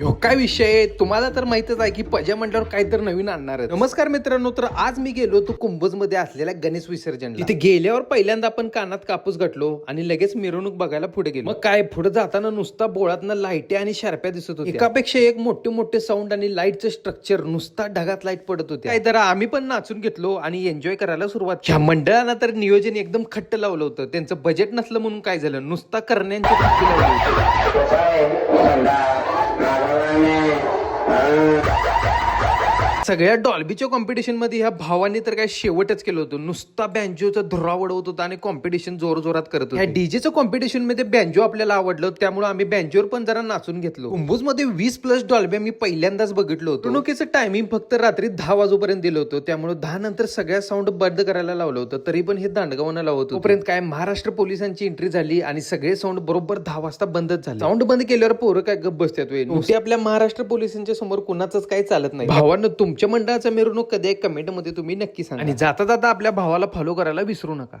ह्यो काय विषय आहे? तुम्हाला तर माहितच आहे की पजा म्हटल्यावर काय तर नवीन आणणार आहे. नमस्कार मित्रांनो तर आज मी गेलो होतो कुंभजमध्ये असलेल्या गणेश विसर्जन तिथे गेल्यावर पहिल्यांदा आपण कानात कापूस घातलो आणि लगेच मिरवणूक बघायला पुढे गेलो. मग काय पुढे जाताना नुसता बोळातनं लाईटी आणि शार्प्या दिसत होत्या. एकापेक्षा एक मोठे मोठे साऊंड आणि लाईटचं स्ट्रक्चर नुसता ढगात लाइट पडत होते काय तर आम्ही पण नाचून घेतलो आणि एन्जॉय करायला सुरुवात ह्या मंडळानं तर नियोजन एकदम खट्ट लावलं होतं. त्यांचं बजेट नसलं म्हणून काय झालं? नुसता करण्यांची खट्टी लावली होती सगळ्या डॉल्बीच्या कॉम्पिटिशनमध्ये ह्या भावांनी तर काय शेवटच केलं होतं. नुसता बँजोचा धुरा वडवत होता आणि कॉम्पिटिशन जोर जोरात करत होता. ह्या डीजेचं कॉम्पिटिशनमध्ये बँजो आपल्याला आवडलं त्यामुळे आम्ही बँजोवर पण जरा नाचून घेतलो कुंभूजमध्ये वीस प्लस डॉल्ब्या मी पहिल्यांदाच बघितलं होतं. मिरवणुकीचं टायमिंग फक्त रात्री दहा वाजूपर्यंत दिलं होतं. त्यामुळे दहा नंतर सगळ्या साऊंड बंद करायला लावलं होतं. तरी पण हे दांडगावानं लावत होतं. तोपर्यंत काय महाराष्ट्र पोलिसांची एंट्री झाली आणि सगळे साऊंड बरोबर दहा वाजता बंदच झाले. साऊंड बंद केल्यावर पोरं काय गप बसतात आपल्या महाराष्ट्र पोलिसांच्या समोर कुणाच काही चालत नाही. भावानं तुमच्या मंडळाचा मिरवणूक कधी कमेंट कमेंटमध्ये तुम्ही नक्की सांगा. आणि जाता जाता आपल्या भावाला फॉलो करायला विसरू नका.